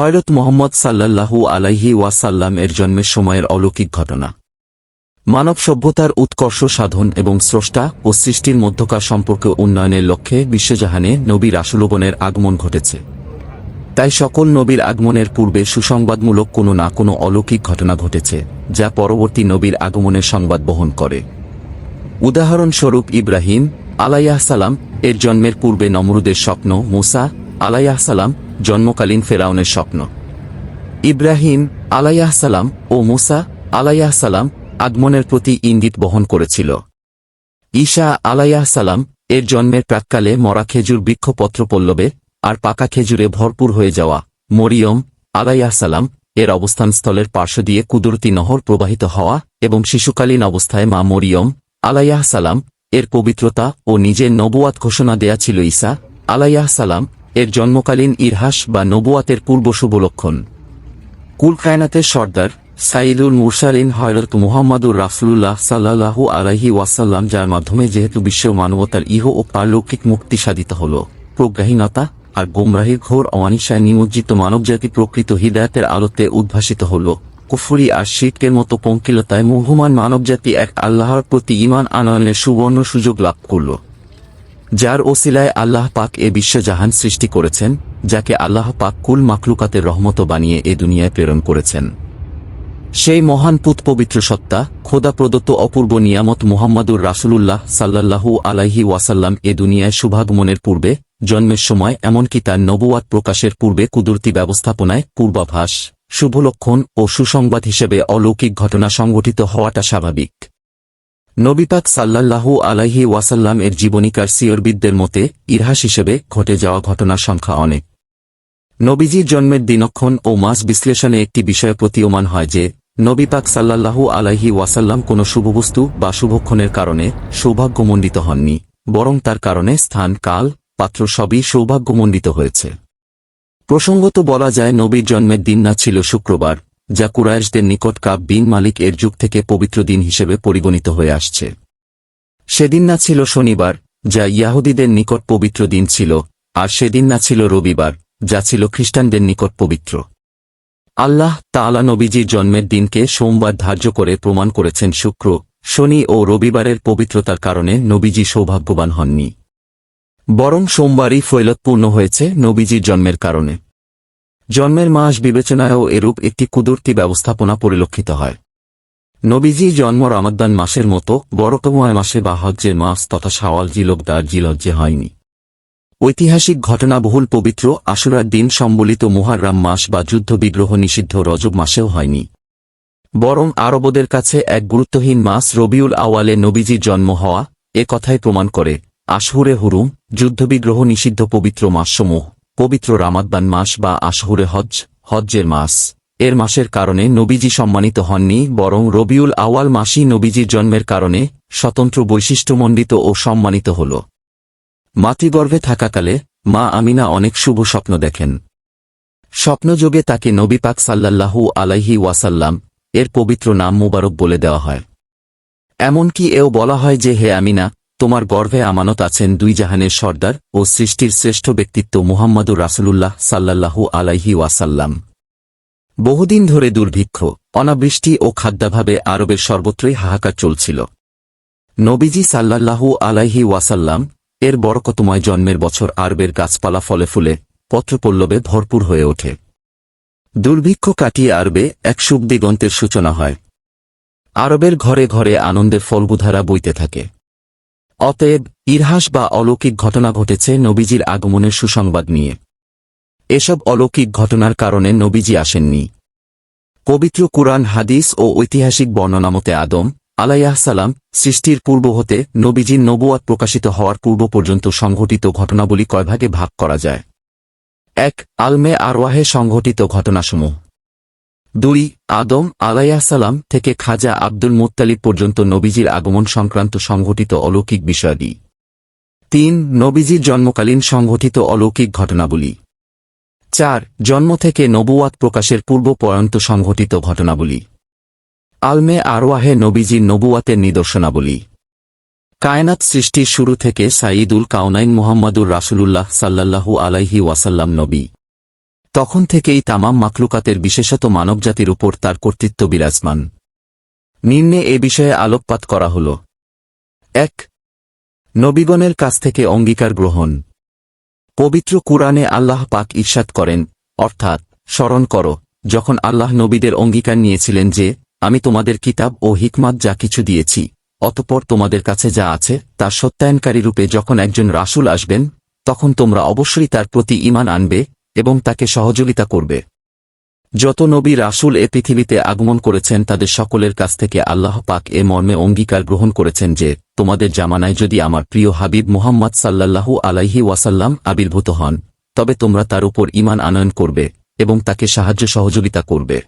হয়রত মোহাম্মদ সাল্লাল্লাহু আলাইহি ওয়াসাল্লাম এর জন্মের সময়ের অলৌকিক ঘটনা। মানব সভ্যতার উৎকর্ষ সাধন এবং স্রষ্টা ও সৃষ্টির মধ্যকার সম্পর্ক উন্নয়নের লক্ষ্যে বিশ্বজাহানে নবী রাসুলবনের আগমন ঘটেছে। তাই সকল নবীর আগমনের পূর্বে সুসংবাদমূলক কোনো না কোনো অলৌকিক ঘটনা ঘটেছে, যা পরবর্তী নবীর আগমনের সংবাদ বহন করে। উদাহরণস্বরূপ ইব্রাহিম আলাইয়াহসালাম এর জন্মের পূর্বে নমরুদের স্বপ্ন মুসা আলাইয়াহসালাম জন্মকালীন ফেরাউনের স্বপ্ন। ইব্রাহিম আলাইয়াহসালাম ও মুসা আলাইয়াহসালাম আগমনের প্রতি ইঙ্গিত বহন করেছিল। ঈশা আলাইয়াহসালাম এর জন্মের প্রাককালে মরা খেজুর বৃক্ষপত্র পল্লবে আর পাকা খেজুরে ভরপুর হয়ে যাওয়া মরিয়ম আলাইয়াহসালাম এর অবস্থানস্থলের পার্শ্ব দিয়ে কুদরতি নহর প্রবাহিত হওয়া এবং শিশুকালীন অবস্থায় মা মরিয়ম আলাইয়াহসালাম এর পবিত্রতা ও নিজের নবুয়াত ঘোষণা দেয়া ছিল ঈসা আলাইয়াহসালাম এর জন্মকালীন ইরহাস বা নবুয়াতের পূর্ব শুভ লক্ষণ। কুল কায়নাতের সর্দার সাইদুল মুরসালিন হয়রত মুহাম্মাদুর রাসুল্লাহ সাল্লাহু আলাহি ওয়াসাল্লাম, যার মাধ্যমে যেহেতু বিশ্ব মানবতার ইহ ও পারলৌকিক মুক্তি সাধিত হল। প্রজ্ঞাহীনতা আর গোমরাহির ঘোর অমানিসায় নিমজ্জিত মানবজাতি প্রকৃত হৃদায়তের আলোতে উদ্ভাসিত হল। কুফুরি আর শিরকের মতো পঙ্কিলতায় মুহমান মানবজাতি এক আল্লাহর প্রতি ইমান আনয়নের সুবর্ণ সুযোগ লাভ করল। যার ওসিলায় আল্লাহ পাক এ বিশ্বজাহান সৃষ্টি করেছেন, যাকে আল্লাহ পাক কুল মাকলুকাতের রহমত বানিয়ে এ দুনিয়ায় প্রেরণ করেছেন। সেই মহান পুত পবিত্র সত্তা, খোদা প্রদত্ত অপূর্ব নিয়ামত মুহাম্মাদুর রাসূলুল্লাহ সাল্লাল্লাহু আলাইহি ওয়াসাল্লাম এ দুনিয়ায় শুভাগমনের পূর্বে, জন্মের সময়, এমনকি তার নবুয়াত প্রকাশের পূর্বে কুদরতি ব্যবস্থাপনায় পূর্বাভাস, শুভলক্ষণ ও সুসংবাদ হিসেবে অলৌকিক ঘটনা সংঘটিত হওয়াটা স্বাভাবিক। নবীপাক সাল্লাল্লাহু আলাইহি ওয়াসাল্লাম এর জীবনীকার সিয়রবিদদের মতে, ইরহাস হিসেবে ঘটে যাওয়া ঘটনার সংখ্যা অনেক। নবীজির জন্মের দিনক্ষণ ও মাস বিশ্লেষণে একটি বিষয় প্রতীয়মান হয় যে নবীপাক সাল্লাল্লাহু আলাইহি ওয়াসাল্লাম কোনো শুভবস্তু বা শুভক্ষণের কারণে সৌভাগ্যমণ্ডিত হননি, বরং তার কারণে স্থান, কাল, পাত্র সবই সৌভাগ্যমণ্ডিত হয়েছে। প্রসঙ্গত বলা যায়, নবীর জন্মের দিন না ছিল শুক্রবার যা কুরাইশদের নিকট কাব বিন মালিক এর যুগ থেকে পবিত্র দিন হিসেবে পরিগণিত হয়ে আসছে। সেদিন না ছিল শনিবার, যা ইয়াহুদীদের নিকট পবিত্র দিন ছিল, আর সেদিন না ছিল রবিবার, যা ছিল খ্রিস্টানদের নিকট পবিত্র। আল্লাহ তাআলা নবীজির জন্মের দিনকে সোমবার ধার্য করে প্রমাণ করেছেন শুক্র, শনি ও রবিবারের পবিত্রতার কারণে নবীজি সৌভাগ্যবান হননি। বরং সোমবারই ফৈলতপূর্ণ হয়েছে নবীজির জন্মের কারণে। জন্মের মাস বিবেচনায়ও এরূপ একটি কুদরতি ব্যবস্থাপনা পরিলক্ষিত হয়। নবীজি জন্ম রামাদ্দান মাসের মতো বরকময় মাসে বা হজ্জের মাস তথা শাওয়াল জিলবদার জিলজ্জে হয়নি। ঐতিহাসিক ঘটনাবহুল পবিত্র আশুরার দিন সম্বলিত মুহাররাম মাস বা যুদ্ধ বিগ্রহ নিষিদ্ধ রজব মাসেও হয়নি। বরং আরবদের কাছে এক গুরুত্বহীন মাস রবিউল আওয়ালে নবীজির জন্ম হওয়া এ কথাই প্রমাণ করে আশহুরে হুরুম, যুদ্ধবিগ্রহ নিষিদ্ধ পবিত্র মাসসমূহ পবিত্র রামাদ্বান মাস বা আশহুরে হজ হজ্জের মাস। এর মাসের কারণে নবীজি সম্মানিত হননি, বরং রবিউল আওয়াল মাসই নবীজির জন্মের কারণে স্বতন্ত্র বৈশিষ্ট্যমণ্ডিত ও সম্মানিত হল। মাতৃগর্ভে থাকাকালে মা আমিনা অনেক শুভ স্বপ্ন দেখেন। স্বপ্নযোগে তাকে নবী পাক সাল্লাল্লাহু আলাইহি ওয়াসাল্লাম এর পবিত্র নাম মুবারক বলে দেওয়া হয়। এমনকি এও বলা হয় যে, হে আমিনা তোমার গর্ভে আমানত আছেন দুই জাহানের সর্দার ও সৃষ্টির শ্রেষ্ঠ ব্যক্তিত্ব মুহাম্মাদুর রাসূলুল্লাহ সাল্লাল্লাহু আলাইহি ওয়াসাল্লাম। বহুদিন ধরে দুর্ভিক্ষ, অনাবৃষ্টি ও খাদ্যাভাবে আরবের সর্বত্রই হাহাকার চলছিল। নবীজি সাল্লাল্লাহু আলাইহি ওয়াসাল্লাম এর বরকতময় জন্মের বছর আরবের গাছপালা ফলে ফুলে, পত্রপল্লবে ভরপুর হয়ে ওঠে। দুর্ভিক্ষ কাটিয়ে আরবে এক শুভ দিগন্তের সূচনা হয়। আরবের ঘরে ঘরে আনন্দের ফলগুধারা বইতে থাকে। অতএব ইরহাস বা অলৌকিক ঘটনা ঘটেছে নবীজির আগমনের সুসংবাদ নিয়ে। এসব অলৌকিক ঘটনার কারণে নবীজি আসেননি। পবিত্র কুরআন, হাদিস ও ঐতিহাসিক বর্ণনামতে আদম আলাইয়াহসালাম সৃষ্টির পূর্ব হতে নবীজির নবুয়াত প্রকাশিত হওয়ার পূর্ব পর্যন্ত সংঘটিত ঘটনাবলী কয় ভাগে ভাগ করা যায়? এক, আলমে আরওয়াহে সংঘটিত ঘটনাসমূহ। দুই, আদম আলাইয়াহসালাম থেকে খাজা আব্দুল মুত্তালিব পর্যন্ত নবীজির আগমন সংক্রান্ত সংঘটিত অলৌকিক বিষয়াদি। তিন, নবীজির জন্মকালীন সংঘটিত অলৌকিক ঘটনাবলী। চার, জন্ম থেকে নবুয়াত প্রকাশের পূর্ব পর্যন্ত সংঘটিত ঘটনাবলী। আলমে আরওয়াহে নবীজির নবুয়াতের নিদর্শনাবলী। কায়নাত সৃষ্টির শুরু থেকে সাঈদুল কাউনাইন মোহাম্মদুর রাসূলুল্লাহ সাল্লাল্লাহু আলাইহি ওয়াসাল্লাম নবী। তখন থেকেই তামাম মাকলুকাতের বিশেষত মানবজাতির উপর তার কর্তৃত্ব বিরাজমান। নিম্নে এ বিষয়ে আলোকপাত করা হল। এক, নবীগণের কাছ থেকে অঙ্গীকার গ্রহণ। পবিত্র কুরআনে আল্লাহ পাক ঈর্ষাদ করেন, অর্থাৎ, স্মরণ করো, যখন আল্লাহ নবীদের অঙ্গীকার নিয়েছিলেন যে, আমি তোমাদের কিতাব ও হিকমাত যা কিছু দিয়েছি, অতপর তোমাদের কাছে যা আছে তার সত্যায়নকারী রূপে যখন একজন রাসুল আসবেন, তখন তোমরা অবশ্যই তার প্রতি ঈমান আনবে এবং তাকে সহযোগিতা করবে। যত নবী রাসূল এ পৃথিবীতে আগমন করেছেন, তাদের সকলের কাছ থেকে আল্লাহ পাক এ মর্মে অঙ্গীকার গ্রহণ করেছেন যে, তোমাদের জামানায় যদি আমার প্রিয় হাবিব মুহাম্মদ সাল্লাল্লাহু আলাইহি ওয়াসাল্লাম আবির্ভূত হন, তবে তোমরা তার উপর ঈমান আনয়ন করবে এবং তাকে সাহায্য সহযোগিতা করবে।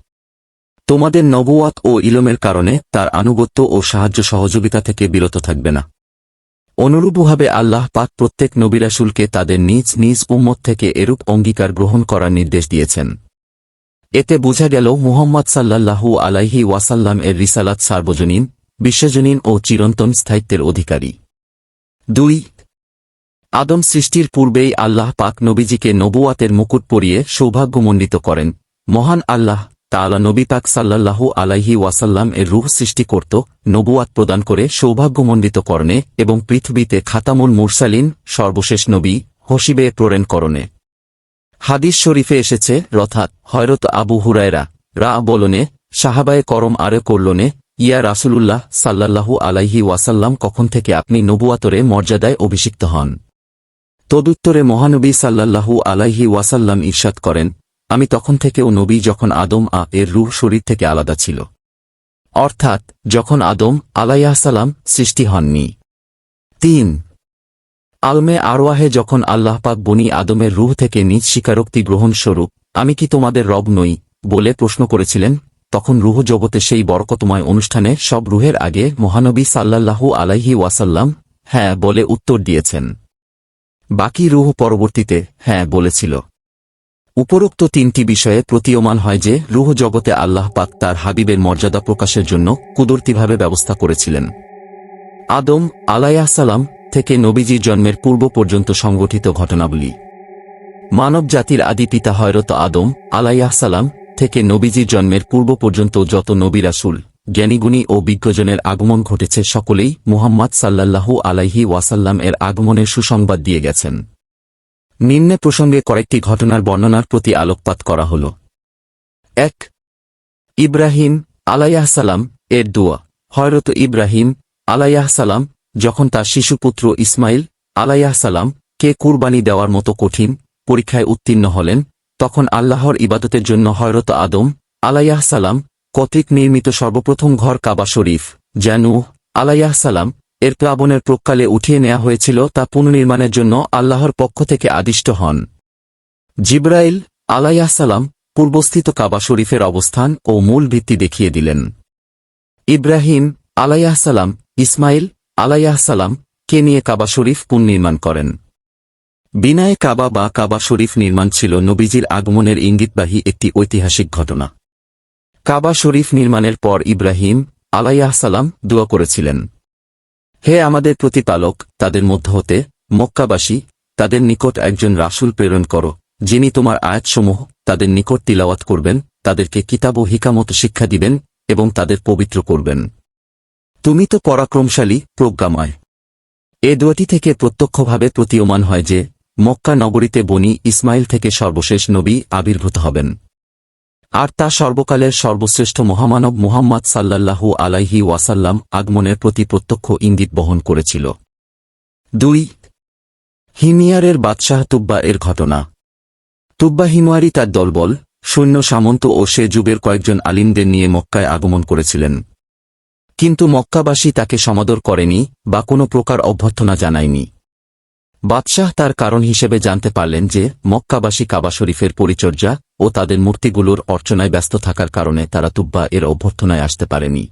তোমাদের নবুয়াত ও ইলমের কারণে তার আনুগত্য ও সাহায্য সহযোগিতা থেকে বিরত থাকবে না। অনুরূপভাবে আল্লাহ পাক প্রত্যেক নবিরাসুলকে তাদের নিজ নিজ উম্মত থেকে এরূপ অঙ্গীকার গ্রহণ করার নির্দেশ দিয়েছেন। এতে বোঝা গেল মুহাম্মদ সাল্লাল্লাহু আলাইহি ওয়াসাল্লাম এর রিসালাত সার্বজনীন, বিশ্বজনীন ও চিরন্তন স্থায়িত্বের অধিকারী। দুই, আদম সৃষ্টির পূর্বেই আল্লাহ পাক নবীজিকে নবুয়াতের মুকুট পরিয়ে সৌভাগ্যমণ্ডিত করেন। মহান আল্লাহ তাআলা নবী পাক সাল্লাল্লাহু আলাইহি ওয়াসাল্লাম এর রূহ সৃষ্টি করত নবুয়াত প্রদান করে, সৌভাগ্যমণ্ডিত করণে এবং পৃথিবীতে খাতামুল মুরসালিন, সর্বশেষ নবী, হসিবে প্রেরণ করণে। হাদিস শরীফে এসেছে, রথাৎ হয়রত আবু হুরায়রা, রা বলনে, সাহাবায়ে করম আরে করলনে, ইয়া রাসূলুল্লাহ সাল্লাল্লাহু আলাইহি ওয়াসাল্লাম কখন থেকে আপনি নবুয়াতরে মর্যাদায় অভিষিক্ত হন? তদুত্তরে মহানবী সাল্লাল্লাহু আলাইহি ওয়াসাল্লাম ঈর্ষাদ করেন আমি তখন থেকেও নবী যখন আদম আ এর রুহ শরীর থেকে আলাদা ছিল। অর্থাৎ, যখন আদম আলাইহাসালাম সৃষ্টি হননি। তিন, আলমে আরওয়াহে যখন আল্লাহ পাক বনি আদমের রুহ থেকে নিজ স্বীকারোক্তি গ্রহণ স্বরূপ আমি কি তোমাদের রব নই? বলে প্রশ্ন করেছিলেন, তখন রুহ জগতে সেই বরকতময় অনুষ্ঠানে সব রুহের আগে মহানবী সাল্লাল্লাহু আলাইহি ওয়াসাল্লাম হ্যাঁ বলে উত্তর দিয়েছেন। বাকি রুহ পরবর্তীতে হ্যাঁ বলেছিল। উপরোক্ত তিনটি বিষয়ে প্রতীয়মান হয় যে, রুহ জগতে আল্লাহ পাক তার হাবিবের মর্যাদা প্রকাশের জন্য কুদরতিভাবে ব্যবস্থা করেছিলেন। আদম আলাইসালাম থেকে নবীজির জন্মের পূর্ব পর্যন্ত সংগঠিত ঘটনাবলী। মানব জাতির আদি পিতা হয়রত আদম আলাইসালাম থেকে নবীজির জন্মের পূর্ব পর্যন্ত যত নবী রাসুল, জ্ঞানীগুণী ও বিজ্ঞজনের আগমন ঘটেছে, সকলেই মুহাম্মদ সাল্লাল্লাহু আলাইহি ওয়াসাল্লাম এর আগমনের সুসংবাদ দিয়ে গেছেন। নিম্নে প্রসঙ্গে কয়েকটি ঘটনার বর্ণনার প্রতি আলোকপাত করা হল। এক, ইব্রাহিম আলাইয়াহসালাম এর দোয়া। হয়রত ইব্রাহিম আলাইয়াহসালাম যখন তার শিশুপুত্র ইসমাইল আলাইয়াহসালাম কে কুরবানি দেওয়ার মতো কঠিন পরীক্ষায় উত্তীর্ণ হলেন, তখন আল্লাহর ইবাদতের জন্য হয়রত আদম আলাইয়াহসালাম কর্তৃক নির্মিত সর্বপ্রথম ঘর কাবা শরীফ জানু আলাইয়াহসালাম এর প্লাবনের প্রকালে উঠিয়ে নেওয়া হয়েছিল তা পুনর্নির্মাণের জন্য আল্লাহর পক্ষ থেকে আদিষ্ট হন। জিব্রাইল আলাইয়াহসালাম পূর্বস্থিত কাবা শরীফের অবস্থান ও মূল ভিত্তি দেখিয়ে দিলেন। ইব্রাহিম আলাইয়াহসালাম ইসমাইল আলাইয়াহসালাম কে নিয়ে কাবা শরীফ পুনর্নির্মাণ করেন। বিনায় কাবা বা কাবা শরীফ নির্মাণ ছিল নবীজির আগমনের ইঙ্গিতবাহী একটি ঐতিহাসিক ঘটনা। কাবা শরীফ নির্মাণের পর ইব্রাহিম আলাইয়াহসালাম দোয়া করেছিলেন। হে আমাদের প্রতিপালক, তাদের মধ্য হতে, মক্কাবাসী, তাদের নিকট একজন রাসূল প্রেরণ করো, যিনি তোমার আয়াতসমূহ, তাদের নিকট তিলাওয়াত করবেন, তাদেরকে কিতাব ও হিকামত শিক্ষা দিবেন, এবং তাদের পবিত্র করবেন। তুমি তো পরাক্রমশালী, প্রজ্ঞাময়। এ দোয়াটি থেকে প্রত্যক্ষভাবে প্রতীয়মান হয় যে, মক্কা নগরীতে বনি ইসমাইল থেকে সর্বশেষ নবী আবির্ভূত হবেন। আর তা সর্বকালের সর্বশ্রেষ্ঠ মহামানব মুহাম্মদ সাল্লাল্লাহু আলাইহি ওয়াসাল্লাম আগমনের প্রতি প্রত্যক্ষ ইঙ্গিত বহন করেছিল। দুই, হিমিয়ারের বাদশাহ তুব্বা এর ঘটনা। তুব্বা হিমোয়ারি তার দলবল, সৈন্য সামন্ত ও সে যুগের কয়েকজন আলিমদের নিয়ে মক্কায় আগমন করেছিলেন। কিন্তু মক্কাবাসী তাকে সমাদর করেনি বা কোনো প্রকার অভ্যর্থনা জানায়নি। বাদশাহ তার কারণ হিসেবে জানতে পারলেন যে, মক্কাবাসী কাবা শরীফের পরিচর্যা ও তাদের মূর্তিগুলোর অর্চনায় ব্যস্ত থাকার কারণে তারা তুব্বা এর অভ্যর্থনায় আসতে পারেনি।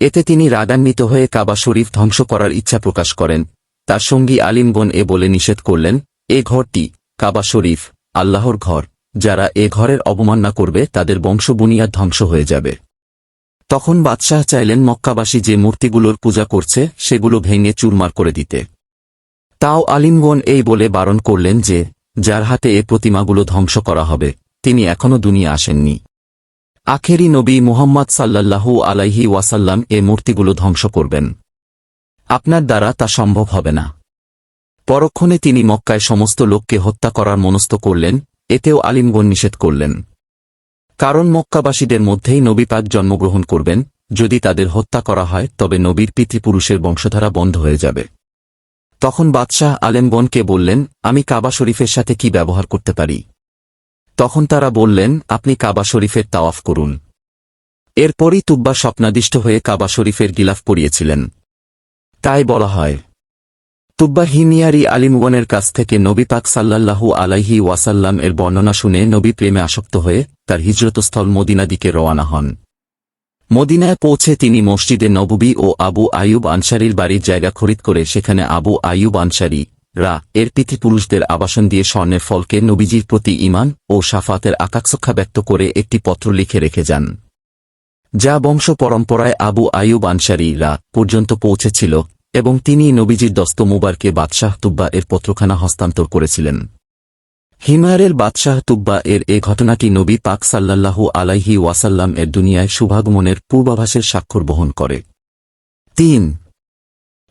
এতে তিনি রাগান্বিত হয়ে কাবা শরীফ ধ্বংস করার ইচ্ছা প্রকাশ করেন। তার সঙ্গী আলিমগণ এ বলে নিষেধ করলেন, এ ঘরটি কাবা শরীফ, আল্লাহর ঘর। যারা এ ঘরের অবমাননা করবে, তাদের বংশবুনিয়াদ ধ্বংস হয়ে যাবে। তখন বাদশাহ চাইলেন মক্কাবাসী যে মূর্তিগুলোর পূজা করছে, সেগুলো ভেঙে চুরমার করে দিতে। তাও আলিমগণ এই বলে বারণ করলেন যে, যার হাতে এ প্রতিমাগুলো ধ্বংস করা হবে, তিনি এখনও দুনিয়া আসেননি। আখেরি নবী মুহাম্মদ সাল্লাল্লাহু আলাইহি ওয়াসাল্লাম এ মূর্তিগুলো ধ্বংস করবেন। আপনার দ্বারা তা সম্ভব হবে না। পরক্ষণে তিনি মক্কায় সমস্ত লোককে হত্যা করার মনস্থ করলেন, এতেও আলিমগণ নিষেধ করলেন। কারণ মক্কাবাসীদের মধ্যেই নবীপাক জন্মগ্রহণ করবেন, যদি তাদের হত্যা করা হয়, তবে নবীর পিতৃপুরুষের বংশধারা বন্ধ হয়ে যাবে। তখন বাদশাহ আলেমগণকে বললেন, আমি কাবা শরীফের সাথে কি ব্যবহার করতে পারি? তখন তারা বললেন, আপনি কাবা শরীফের তাওয়াফ করুন। এরপরই তুব্বা স্বপ্নাদিষ্ট হয়ে কাবা শরীফের গিলাফ পড়িয়েছিলেন। তাই বলা হয়, তুব্বা হিমিয়ারি আলিমগণের কাছ থেকে নবী পাক সাল্লাল্লাহু আলাইহি ওয়াসাল্লাম এর বর্ণনা শুনে নবী প্রেমে আসক্ত হয়ে তার হিজরতস্থল মদিনা দিকে রওয়ানা হন। মদিনায় পৌঁছে তিনি মসজিদে নববী ও আবু আয়ুব আনসারির বাড়ির জায়গা খরিদ করে সেখানে আবু আয়ুব আনসারি, রা, এর পিতৃপুরুষদের আবাসন দিয়ে স্বর্ণের ফলকে নবীজির প্রতি ইমান ও সাফাতের আকাঙ্ক্ষা ব্যক্ত করে একটি পত্র লিখে রেখে যান। যা বংশ পরম্পরায় আবু আয়ুব আনসারি, রা, পর্যন্ত পৌঁছেছিল এবং তিনি নবীজির দস্ত মুবারকে বাদশাহ তুব্বা এর পত্রখানা হস্তান্তর করেছিলেন। হিমায়ারের বাদশাহ তুব্বা এর এ ঘটনাটি নবী পাক সাল্লাল্লাহু আলাইহি ওয়াসাল্লাম এর দুনিয়ায় শুভাগমনের পূর্বাভাসের স্বাক্ষর বহন করে। তিন,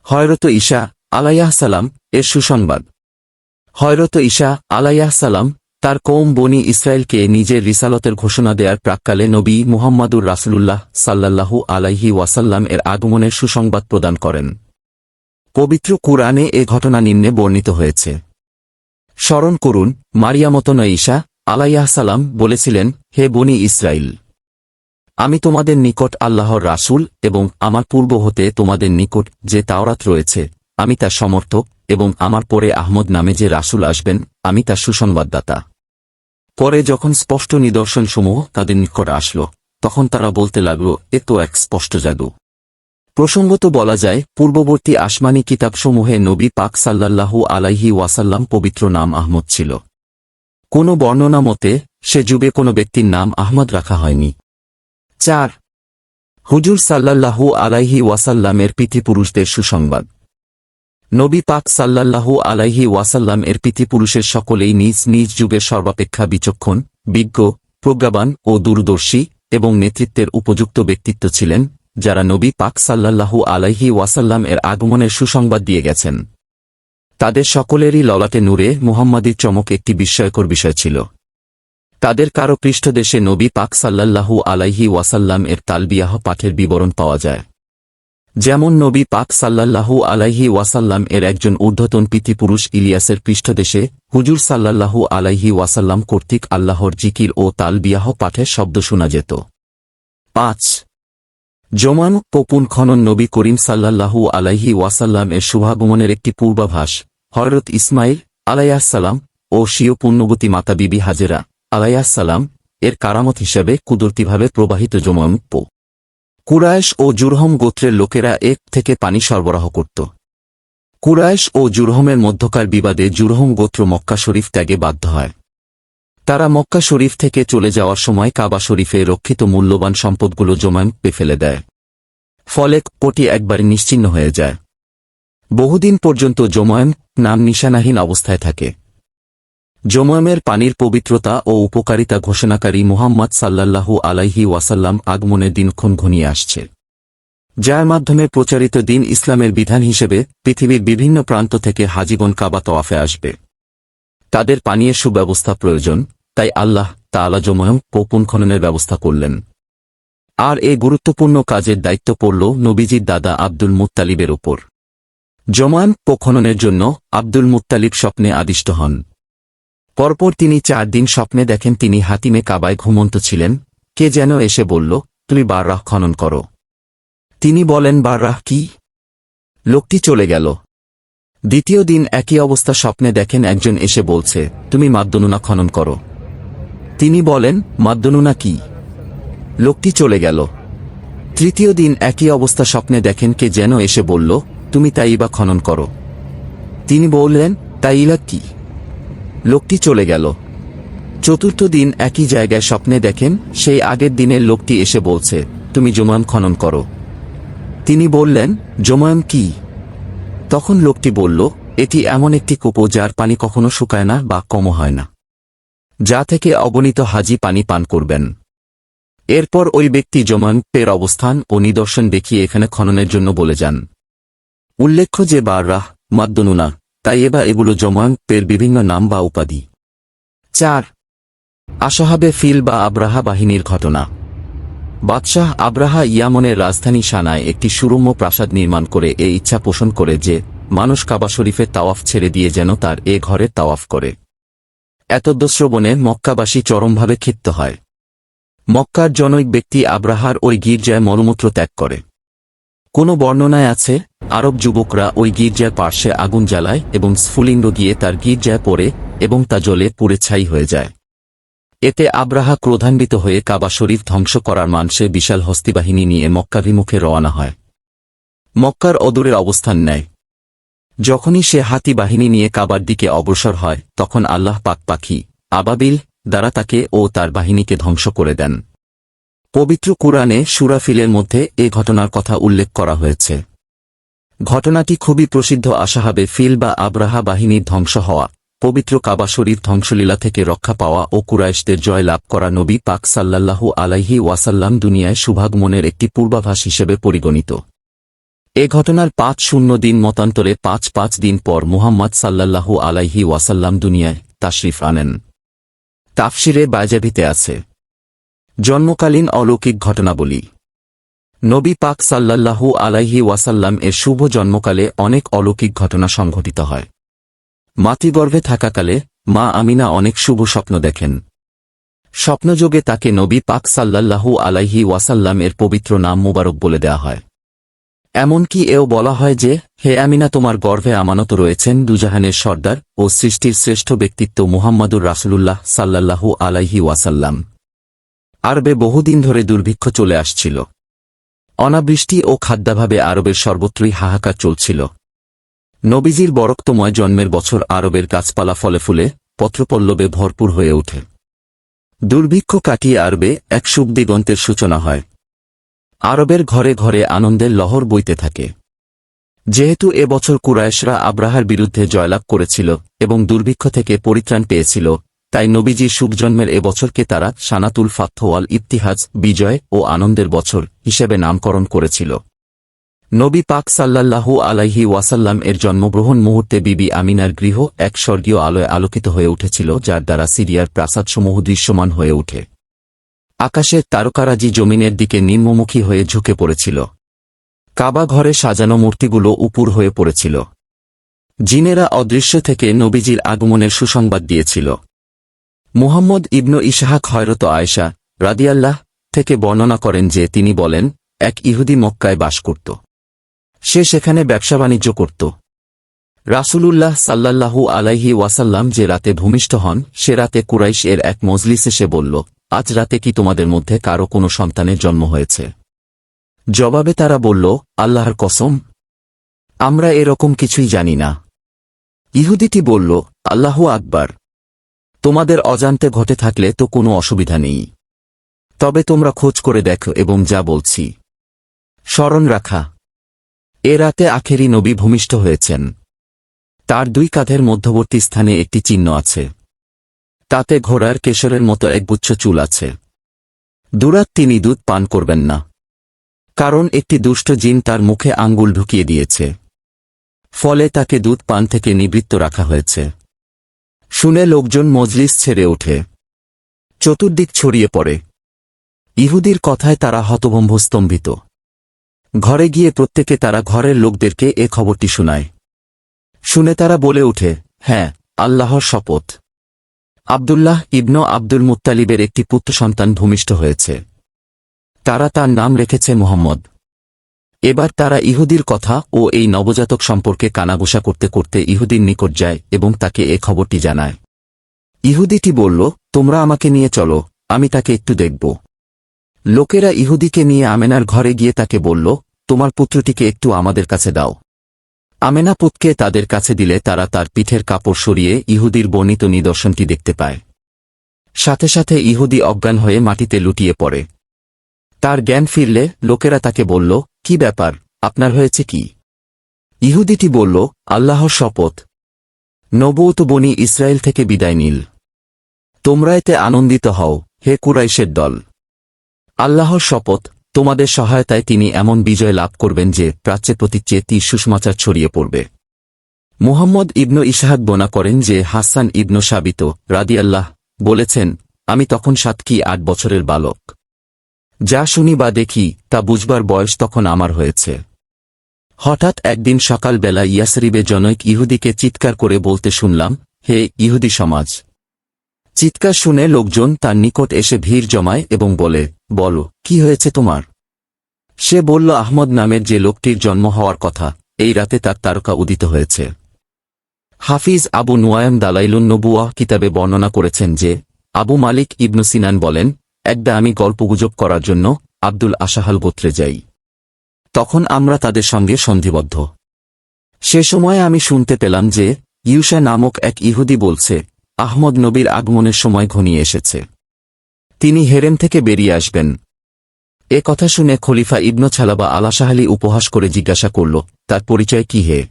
হয়রত ঈশা আলাইয়াহ সালাম এর সুসংবাদ। হয়রত ঈশা আলাইয়াহ সালাম তার কৌম বনি ইসরায়েলকে নিজের রিসালতের ঘোষণা দেওয়ার প্রাককালে নবী মুহাম্মাদুর রাসূলুল্লাহ সাল্লাল্লাহু আলাইহি ওয়াসাল্লাম এর আগমনের সুসংবাদ প্রদান করেন। পবিত্র কুরআনে এ ঘটনা নিম্নে বর্ণিত হয়েছে। স্মরণ করুন মারিয়ামতন ঈশা আলাইয়াহসালাম বলেছিলেন, হে বনি ইসরাইল! আমি তোমাদের নিকট আল্লাহর রাসূল এবং আমার পূর্ব হতে তোমাদের নিকট যে তাওরাত রয়েছে, আমি তার সমর্থক এবং আমার পরে আহমদ নামে যে রাসূল আসবেন, আমি তার সুসংবাদদাতা। পরে যখন স্পষ্ট নিদর্শনসমূহ তাদের নিকট আসল, তখন তারা বলতে লাগল, এ তো এক স্পষ্ট জাদু। প্রসঙ্গত বলা যায়, পূর্ববর্তী আসমানি কিতাবসমূহে নবী পাক সাল্লাল্লাহু আলাইহি ওয়াসাল্লাম পবিত্র নাম আহমদ ছিল। কোন বর্ণনা মতে, সে যুগে কোনো ব্যক্তির নাম আহমদ রাখা হয়নি। চার, হুজুর সাল্লাল্লাহু আলাইহি ওয়াসাল্লামের পিতৃপুরুষদের সুসংবাদ। নবী পাক সাল্লাল্লাহু আলাইহি ওয়াসাল্লাম এর পিতৃপুরুষের সকলেই নিজ নিজ যুগের সর্বাপেক্ষা বিচক্ষণ, বিজ্ঞ, প্রজ্ঞাবান ও দূরদর্শী এবং নেতৃত্বের উপযুক্ত ব্যক্তিত্ব ছিলেন। যারা নবী পাক সাল্লাল্লাহু আলাইহি ওয়াসাল্লাম এর আগমনের সুসংবাদ দিয়ে গেছেন। তাদের সকলেরই ললাটে নূরে মুহাম্মাদির চমক একটি বিস্ময়কর বিষয় ছিল। তাদের কারও পৃষ্ঠদেশে নবী পাক সাল্লাল্লাহু আলাইহি ওয়াসাল্লাম এর তালবিয়াহ পাঠের বিবরণ পাওয়া যায়। যেমন নবী পাক সাল্লাল্লাহু আলাইহি ওয়াসাল্লাম এর একজন ঊর্ধ্বতন পিতৃপুরুষ ইলিয়াসের পৃষ্ঠদেশে হুজুর সাল্লাল্লাহু আলাইহি ওয়াসাল্লাম কর্তৃক আল্লাহর জিকির ও তালবিয়াহ পাঠের শব্দ শোনা যেত। পাঁচ জমান পপুন খনন নবী করিম সাল্লাল্লাহু আলাইহি ওয়াসাল্লাম এর শুভাগমনের একটি পূর্বাভাস হররত ইসমাইল আলাইয়াসাল্লাম ও স্বীয় পুণ্যবতী মাতা বিবি হাজেরা আলাইয়াসাল্লাম এর কারামত হিসেবে কুদরতিভাবে প্রবাহিত জমান পো কুরায়েশ ও জুরহম গোত্রের লোকেরা এক থেকে পানি সরবরাহ করত। কুরায়েশ ও জুরহমের মধ্যকার বিবাদে জুরহম গোত্র মক্কা শরীফ ত্যাগে বাধ্য হয়। তারা মক্কা শরীফ থেকে চলে যাওয়ার সময় কাবা শরীফে রক্ষিত মূল্যবান সম্পদগুলো জমায়ম্পে ফেলে দেয়। ফলে কোটি একবারে নিশ্চিন্ন হয়ে যায়। বহুদিন পর্যন্ত জমায়ম নাম নিশানাহীন অবস্থায় থাকে। জমায়মের পানির পবিত্রতা ও উপকারিতা ঘোষণাকারী মুহাম্মদ সাল্লাল্লাহু আলাইহি ওয়াসাল্লাম আগমনের দিনক্ষণ ঘনিয়ে আসছে। যার মাধ্যমে প্রচারিত দিন ইসলামের বিধান হিসেবে পৃথিবীর বিভিন্ন প্রান্ত থেকে হাজিগণ কাবা তওয়াফে আসবে। তাদের পানীয় সুব্যবস্থা প্রয়োজন। তাই আল্লাহ তাআলা জময়ম পোপন খননের ব্যবস্থা করলেন। আর এ গুরুত্বপূর্ণ কাজের দায়িত্ব পড়ল নবীজির দাদা আব্দুল মুত্তালিবের ওপর জমান পোখননের জন্য আব্দুল মুত্তালিব স্বপ্নে আদিষ্ট হন। পরপর তিনি চার দিন স্বপ্নে দেখেন তিনি হাতিমে কাবায় ঘুমন্ত ছিলেন। কে যেন এসে বলল, তুমি বাররাহ খনন করো। তিনি বলেন, বাররাহ কি? লোকটি চলে গেল। দ্বিতীয় দিন একই অবস্থা স্বপ্নে দেখেন একজন এসে বলছে, তুমি মাদ্দনুনা খনন করো। তিনি বলেন, মাদ্দনুনা কি? লোকটি চলে গেল। তৃতীয় দিন একই অবস্থা স্বপ্নে দেখেন কে যেন এসে বলল, তুমি তাইবা খনন করো। তিনি বললেন তাইলা কি? লোকটি চলে গেল। চতুর্থ দিন একই জায়গায় স্বপ্নে দেখেন, সেই আগের দিনের লোকটি এসে বলছে, তুমি জমাম খনন করো। তিনি বললেন, জমাম কি? তখন লোকটি বলল, এটি এমন একটি কূপ যার পানি কখনো শুকায় না বা কম হয় না। যা থেকে অগণিত হাজি পানি পান করবেন। এরপর ওই ব্যক্তি জমানপের অবস্থান ও নিদর্শন দেখিয়ে এখানে খননের জন্য বলে যান। উল্লেখ্য যে বাররাহ মাদ্দনুনা, তাই এবার এগুলো জমানপের বিভিন্ন নাম বা উপাধি। চার, আশাহাবে ফিল বা আব্রাহা বাহিনীর ঘটনা। বাদশাহ আব্রাহা ইয়ামনের রাজধানী সানায় একটি সুরম্য প্রাসাদ নির্মাণ করে এ ইচ্ছা পোষণ করে যে, মানুষ কাবা শরীফের তাওয়াফ ছেড়ে দিয়ে যেন তার এ ঘরে তাওয়াফ করে। এতদ্শ্রবণে মক্কাবাসী চরমভাবে ক্ষিপ্ত হয়। মক্কার জনৈক ব্যক্তি আব্রাহার ওই গির্জায় মলমূত্র ত্যাগ করে। কোনো বর্ণনায় আছে, আরব যুবকরা ওই গির্জার পার্শ্বে আগুন জ্বালায় এবং স্ফুলিঙ্গ গিয়ে তার গির্জায় পড়ে এবং তা জলে পুড়ে ছাই হয়ে যায়। এতে আব্রাহা ক্রোধান্বিত হয়ে কাবা শরীফ ধ্বংস করার মানসে বিশাল হস্তিবাহিনী নিয়ে মক্কাভিমুখে রওনা হয়। মক্কার অদূরের অবস্থান নেয়। যখনই সে হাতি বাহিনী নিয়ে কাবার দিকে অগ্রসর হয়, তখন আল্লাহ পাক পাখি, আবাবিল, দ্বারা তাকে ও তার বাহিনীকে ধ্বংস করে দেন। পবিত্র কুরআনে সুরাফিলের মধ্যে এ ঘটনার কথা উল্লেখ করা হয়েছে। ঘটনাটি খুবই প্রসিদ্ধ আশাহাবে ফিল বা আব্রাহা বাহিনীর ধ্বংস হওয়া, পবিত্র কাবা শরীফ ধ্বংসলীলা থেকে রক্ষা পাওয়া ও কুরাইশদের জয় লাভ করা নবী পাক সাল্লাল্লাহু আলাইহি ওয়াসাল্লাম দুনিয়ায় সুভাগমনের একটি পূর্বাভাস হিসেবে পরিগণিত। এ ঘটনার পাঁচ শূন্য দিন মতান্তরে পাঁচ পাঁচ দিন পর মুহাম্মদ সাল্লাল্লাহু আলাইহি ওয়াসাল্লাম দুনিয়ায় তাশরিফ আনেন। তাফসিরে বাজাবিতে আছে। জন্মকালীন অলৌকিক ঘটনাবলী। নবী পাক সাল্লাল্লাহু আলাইহি ওয়াসাল্লাম এর শুভ জন্মকালে অনেক অলৌকিক ঘটনা সংঘটিত হয়। মাতৃগর্ভে থাকাকালে মা আমিনা অনেক শুভ স্বপ্ন দেখেন। স্বপ্নযোগে তাকে নবী পাক সাল্লাল্লাহু আলাইহি ওয়াসাল্লাম এর পবিত্র নাম মুবারক বলে দেয়া হয়। এমনকি এও বলা হয় যে, হে আমিনা, তোমার গর্ভে আমানত রয়েছেন দুজাহানের সর্দার ও সৃষ্টির শ্রেষ্ঠ ব্যক্তিত্ব মুহাম্মাদুর রাসূলুল্লাহ সাল্লাল্লাহু আলাইহি ওয়াসাল্লাম। আরবে বহুদিন ধরে দুর্ভিক্ষ চলে আসছিল। অনাবৃষ্টি ও খাদ্যাভাবে আরবের সর্বত্রই হাহাকার চলছিল। নবীজির বরক্তময় জন্মের বছর আরবের গাছপালা ফলে ফুলে, পত্রপল্লবে ভরপুর হয়ে ওঠে। দুর্ভিক্ষ কাটিয়ে আরবে এক শুভ দিগন্তের সূচনা হয়। আরবের ঘরে ঘরে আনন্দের লহর বইতে থাকে। যেহেতু এবছর কুরায়েশরা আব্রাহার বিরুদ্ধে জয়লাভ করেছিল এবং দুর্ভিক্ষ থেকে পরিত্রাণ পেয়েছিল, তাই নবীজি শুভজন্মের এবছরকে তারা সানাতুল ফাথওয়াল ইতিহাজ বিজয় ও আনন্দের বছর হিসেবে নামকরণ করেছিল। নবী পাক সাল্লাল্লাহু আলাইহি ওয়াসাল্লাম এর জন্মগ্রহণ মুহূর্তে বিবি আমিনার গৃহ এক স্বর্গীয় আলোয় আলোকিত হয়ে উঠেছিল, যার দ্বারা সিরিয়ার প্রাসাদসমূহ দৃশ্যমান হয়ে ওঠে। আকাশের তারকারাজি জমিনের দিকে নিম্নমুখী হয়ে ঝুঁকে পড়েছিল। কাবা ঘরে সাজানো মূর্তিগুলো উপুর হয়ে পড়েছিল। জিনেরা অদৃশ্য থেকে নবীজির আগমনের সুসংবাদ দিয়েছিল। মুহাম্মদ ইবনু ইশাহাক হয়রত আয়েশা রাদিয়াল্লাহ থেকে বর্ণনা করেন যে তিনি বলেন, এক ইহুদি মক্কায় বাস করত। সে সেখানে ব্যবসা বাণিজ্য করত। রাসূলুল্লাহ সাল্লাল্লাহু আলাইহি ওয়াসাল্লাম যে রাতে ভূমিষ্ঠ হন, সে রাতে কুরাইশ এর এক মজলিসে সে বলল আজ রাতে কি তোমাদের মধ্যে কারও কোনো সন্তানের জন্ম হয়েছে? জবাবে তারা বলল, আল্লাহর কসম। আমরা এরকম কিছুই জানি না। ইহুদিটি বলল, আল্লাহ আকবার। তোমাদের অজান্তে ঘটে থাকলে তো কোনো অসুবিধা নেই। তবে তোমরা খোঁজ করে দেখো এবং যা বলছি। স্মরণ রাখা। এ রাতে আখেরি নবী ভূমিষ্ঠ হয়েছেন। তার দুই কাঁধের মধ্যবর্তী স্থানে একটি চিহ্ন আছে। তাতে ঘোড়ার কেশরের মতো একগুচ্ছ চুল আছে। দুরাত তিনি দুধ পান করবেন না। কারণ একটি দুষ্ট জিন তার মুখে আঙ্গুল ঢুকিয়ে দিয়েছে। ফলে তাকে দুধ পান থেকে নিবৃত্ত রাখা হয়েছে। শুনে লোকজন মজলিস ছেড়ে ওঠে। চতুর্দিক ছড়িয়ে পড়ে। ইহুদির কথায় তারা হতভম্ব স্তম্ভিত। ঘরে গিয়ে প্রত্যেকে তারা ঘরের লোকদেরকে এ খবরটি শোনায়। শুনে তারা বলে ওঠে হ্যাঁ আল্লাহর শপথ। আবদুল্লাহ ইবন আব্দুল মুত্তালিবের একটি পুত্র সন্তান ভূমিষ্ঠ হয়েছে। তারা তার নাম রেখেছে মোহাম্মদ। এবার তারা ইহুদির কথা ও এই নবজাতক সম্পর্কে কানাঘোষা করতে করতে ইহুদির নিকট যায় এবং তাকে এ খবরটি জানায়। ইহুদিটি বলল, তোমরা আমাকে নিয়ে চলো, আমি তাকে একটু দেখব। লোকেরা ইহুদিকে নিয়ে আমেনার ঘরে গিয়ে তাকে বলল, তোমার পুত্রটিকে একটু আমাদের কাছে দাও। আমেনা পুতকে তাদের কাছে দিলে তারা তার পিঠের কাপড় সরিয়ে ইহুদির বর্ণিত নিদর্শনটি দেখতে পায়। সাথে সাথে ইহুদি অজ্ঞান হয়ে মাটিতে লুটিয়ে পড়ে। তার জ্ঞান ফিরলে লোকেরা তাকে বলল, কি ব্যাপার? আপনার হয়েছে কি? ইহুদিটি বলল, আল্লাহর শপথ। নবৌত বনি ইসরায়েল থেকে বিদায় নীল। তোমরা এতে আনন্দিত হও, হে কুরাইশের দল। আল্লাহর শপথ তোমাদের সহায়তায় তিনি এমন বিজয় লাভ করবেন যে প্রাচ্যের প্রতি চেতি সুষমাচার ছড়িয়ে পড়বে। মুহাম্মদ ইবনু ইশাহাদ বোনা করেন যে হাসান ইবনু সাবিত রাদিয়াল্লাহ বলেছেন, আমি তখন সাত কি আট বছরের বালক। যা শুনি বা দেখি তা বুঝবার বয়স তখন আমার হয়েছে। হঠাৎ একদিন সকালবেলা ইয়াসরিবে জনৈক ইহুদিকে চিৎকার করে বলতে শুনলাম, হে ইহুদি সমাজ চিৎকার শুনে লোকজন তার নিকট এসে ভিড় জমায় এবং বলে, বলো, কি হয়েছে তোমার? সে বলল, আহমদ নামের যে লোকটির জন্ম হওয়ার কথা, এই রাতে তার তারকা উদিত হয়েছে। হাফিজ আবু নুয়ায়ম দালাইলুন নবুয়া কিতাবে বর্ণনা করেছেন যে, আবু মালিক ইবনু সিনান বলেন, একদা আমি গল্পগুজব করার জন্য আব্দুল আশাহাল গোত্রে যাই। তখন আমরা তাদের সঙ্গে সন্ধিবদ্ধ। সে সময় আমি শুনতে পেলাম যে, ইউসা নামক এক ইহুদি বলছে আহমদ নবীর আগমনের সময় ঘনিয়ে এসেছে। তিনি হেরেম থেকে বেরিয়ে আসবেন। এ কথা শুনে খলিফা ইবন ছালাবা আলাশাহালি উপহাস করে জিজ্ঞাসা করল, তার পরিচয় কি হে?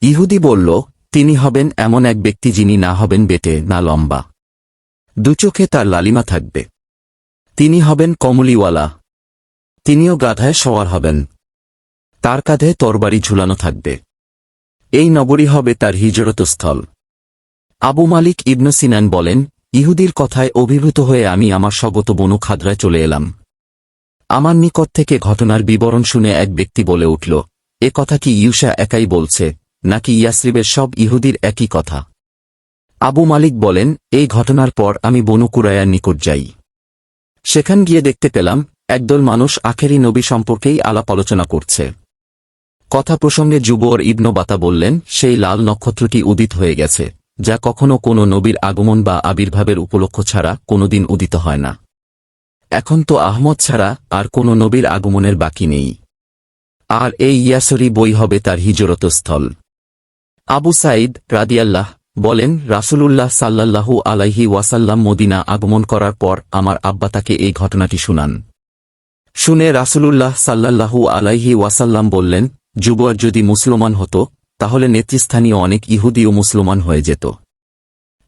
ইহুদি বলল, তিনি হবেন এমন এক ব্যক্তি যিনি না হবেন বেটে, না লম্বা। দুচোখে তার লালিমা থাকবে। তিনি হবেন কমলিওয়ালা। তিনিও গাধায় সওয়ার হবেন। তার কাঁধে তরবারি ঝুলানো থাকবে। এই নগরী হবে তার হিজরতস্থল। আবু মালিক ইবনু সিনান বলেন, ইহুদির কথায় অভিভূত হয়ে আমি আমার স্বগত বনু খাদরায় চলে এলাম। আমার নিকট থেকে ঘটনার বিবরণ শুনে এক ব্যক্তি বলে উঠল, এ কথা কি ইউসা একাই বলছে, নাকি ইয়াসরিবের সব ইহুদির একই কথা? আবু মালিক বলেন, এই ঘটনার পর আমি বনু কুরায়ার নিকট যাই। সেখান গিয়ে দেখতে পেলাম, একদল মানুষ আখেরি নবী সম্পর্কেই আলাপ আলোচনা করছে। কথা প্রসঙ্গে যুবর ইবনু বাতা বললেন, সেই লাল নক্ষত্রটি উদিত হয়ে গেছে। যা কখনো কোনো নবীর আগমন বা আবির্ভাবের উপলক্ষ ছাড়া কোনোদিন উদিত হয় না। এখন তো আহমদ ছাড়া আর কোনো নবীর আগমনের বাকি নেই। আর এই ইয়াসরি বই হবে তার হিজরত স্থল। আবু সাইদ রাদিয়াল্লাহ বলেন, রাসূলুল্লাহ সাল্লাল্লাহু আলাইহি ওয়াসাল্লাম মদিনা আগমন করার পর আমার আব্বা তাকে এই ঘটনাটি শুনান। শুনে রাসূলুল্লাহ সাল্লাল্লাহু আলাইহি ওয়াসাল্লাম বললেন যুবর যদি মুসলমান হতো তাহলে নেতৃস্থানীয় অনেক ইহুদি ও মুসলমান হয়ে যেত।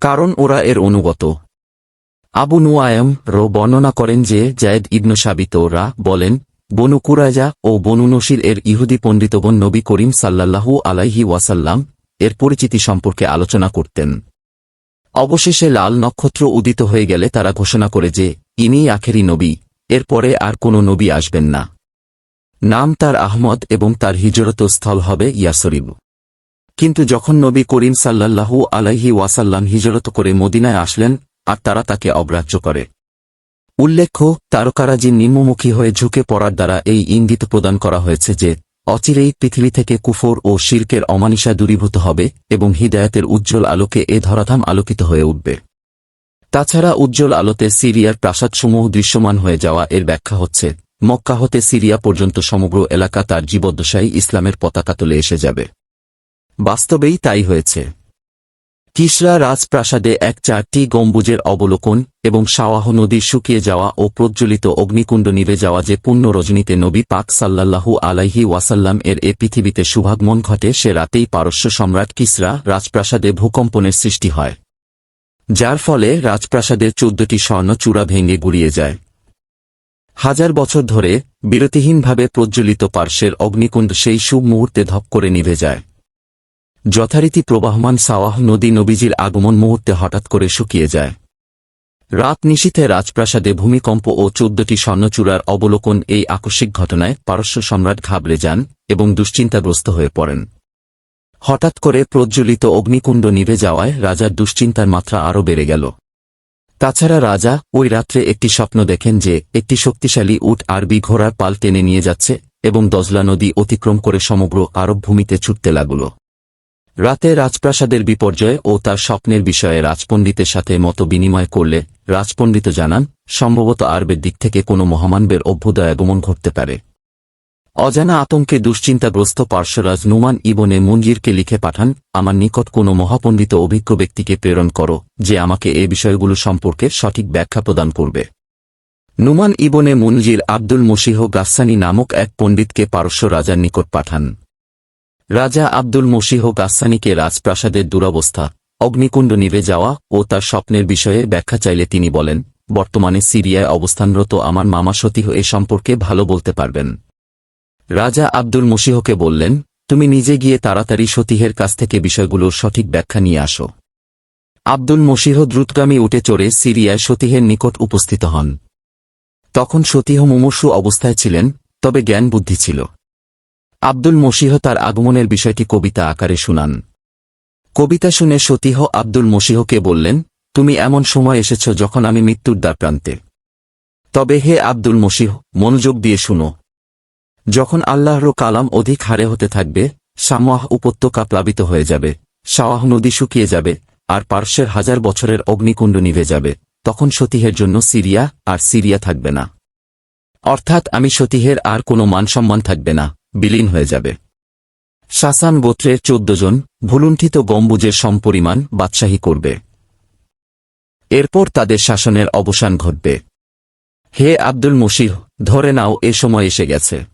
কারণ ওরা এর অনুগত। আবু নুয়ায়ম রো বর্ণনা করেন যে জায়েদ ইবনু সাবিত রা বলেন, বনু কুরাজা ও বনু নসির এর ইহুদি পণ্ডিতগণ নবী করিম সাল্লাল্লাহু আলাইহি ওয়াসাল্লাম এর পরিচিতি সম্পর্কে আলোচনা করতেন। অবশেষে লাল নক্ষত্র উদিত হয়ে গেলে তারা ঘোষণা করে যে, ইনিই আখেরি নবী, এরপরে আর কোনো নবী আসবেন না। নাম তার আহমদ এবং তার হিজরত স্থল হবে ইয়াসরিব। কিন্তু যখন নবী করিম সাল্লাল্লাহু আলাইহি ওয়াসাল্লাম হিজরত করে মদিনায় আসলেন, আর তারা তাকে অগ্রাহ্য করে। উল্লেখ্য, তারকারাজি নিম্নমুখী হয়ে ঝুঁকে পড়ার দ্বারা এই ইঙ্গিত প্রদান করা হয়েছে যে, অচিরেই পৃথিবী থেকে কুফর ও শির্কের অমানিসা দূরীভূত হবে এবং হিদায়তের উজ্জ্বল আলোকে এ ধরাধাম আলোকিত হয়ে উঠবে। তাছাড়া উজ্জ্বল আলোতে সিরিয়ার প্রাসাদসমূহ দৃশ্যমান হয়ে যাওয়া এর ব্যাখ্যা হচ্ছে, মক্কা হতে সিরিয়া পর্যন্ত সমগ্র এলাকা তার জীবদ্দশায় ইসলামের পতাকা তুলে এসে যাবে। বাস্তবেই তাই হয়েছে। কিসরা রাজপ্রাসাদে এক চারটি গম্বুজের অবলোকন এবং সাওয়াহ নদীর শুকিয়ে যাওয়া ও প্রজ্বলিত অগ্নিকুণ্ড নিভে যাওয়া যে পুণ্য রজনীতে নবী পাক সাল্লাল্লাহু আলাইহি ওয়াসাল্লাম এর এ পৃথিবীতে শুভাগমন ঘটে, সে রাতেই পারস্য সম্রাট কিসরা রাজপ্রাসাদে ভূকম্পনের সৃষ্টি হয়। যার ফলে রাজপ্রাসাদের চোদ্দটি স্বর্ণ চূড়া ভেঙে গুড়িয়ে যায়। হাজার বছর ধরে বিরতিহীনভাবে প্রজ্বলিত পার্শ্বের অগ্নিকুণ্ড সেই শুভ মুহূর্তে ধপ করে নিভে যায়। যথারীতি প্রবাহমান সাওয়াহ নদী নবীজির আগমন মুহূর্তে হঠাৎ করে শুকিয়ে যায়। রাত নিশীথে রাজপ্রাসাদে ভূমিকম্প ও চোদ্দটি স্বর্ণচূড়ার অবলোকন এই আকস্মিক ঘটনায় পারস্য সম্রাট ঘাবড়ে যান এবং দুশ্চিন্তাগ্রস্ত হয়ে পড়েন। হঠাৎ করে প্রজ্বলিত অগ্নিকুণ্ড নিভে যাওয়ায় রাজার দুশ্চিন্তার মাত্রা আরও বেড়ে গেল। তাছাড়া রাজা ওই রাত্রে একটি স্বপ্ন দেখেন যে একটি শক্তিশালী উট আরবি ঘোড়ার পাল টেনে নিয়ে যাচ্ছে এবং দজলা নদী অতিক্রম করে সমগ্র আরব ভূমিতে ছুটতে লাগল। রাতে রাজপ্রাসাদের বিপর্যয় ও তার স্বপ্নের বিষয়ে রাজপণ্ডিতের সাথে মত বিনিময় করলে রাজপণ্ডিত জানান, সম্ভবত আরবের দিক থেকে কোনো মহামানবের অভ্যুদয় আগমন ঘটতে পারে। অজানা আতঙ্কে দুশ্চিন্তাগ্রস্ত পার্শ্বরাজ নুমান ইবনে মুঞ্জিরকে লিখে পাঠান, আমার নিকট কোনো মহাপণ্ডিত অভিজ্ঞ ব্যক্তিকে প্রেরণ করো, যে আমাকে এ বিষয়গুলো সম্পর্কে সঠিক ব্যাখ্যা প্রদান করবে। নুমান ইবনে মুনজির আব্দুল মুশিহ গাসানি নামক এক পণ্ডিতকে পারস্য রাজার নিকট পাঠান। রাজা আব্দুল মসিহ গাসানিকে রাজপ্রাসাদের দুরবস্থা, অগ্নিকুণ্ড নিভে যাওয়া ও তার স্বপ্নের বিষয়ে ব্যাখ্যা চাইলে তিনি বলেন, বর্তমানে সিরিয়ায় অবস্থানরত আমার মামা সতীহ এ সম্পর্কে ভালো বলতে পারবেন। রাজা আব্দুল মসিহকে বললেন, তুমি নিজে গিয়ে তাড়াতাড়ি সতীহের কাছ থেকে বিষয়গুলোর সঠিক ব্যাখ্যা নিয়ে আসো। আব্দুল মসিহ দ্রুতগামী উঠে চড়ে সিরিয়ায় সতীহের নিকট উপস্থিত হন। তখন সতীহ মুমূর্ষু অবস্থায় ছিলেন, তবে জ্ঞান বুদ্ধি ছিল। আব্দুল মসিহ তার আগমনের বিষয়টি কবিতা আকারে শুনান। কবিতা শুনে সতীহ আব্দুল মসিহকে বললেন, তুমি এমন সময় এসেছ যখন আমি মৃত্যুর দ্বার প্রান্তে তবে হে আব্দুল মসিহ মনোযোগ দিয়ে শুনো। যখন আল্লাহর কালাম অধিক হারে হতে থাকবে সামওয়াহ উপত্যকা প্লাবিত হয়ে যাবে শাওয়াহ নদী শুকিয়ে যাবে, আর পার্শ্বের হাজার বছরের অগ্নিকুণ্ড নিভে যাবে, তখন সতীহের জন্য সিরিয়া আর সিরিয়া থাকবে না। অর্থাৎ আমি সতীহের আর কোনো মানসম্মান থাকবে না। বিলীন হয়ে যাবে। শাসান গোত্রের চোদ্দ জন ভুলুণ্ঠিত গম্বুজের সমপরিমাণ বাদশাহী করবে। এরপর তাদের শাসনের অবসান ঘটবে। হে আব্দুল মসিহ ধরে নাও এ সময় এসে গেছে।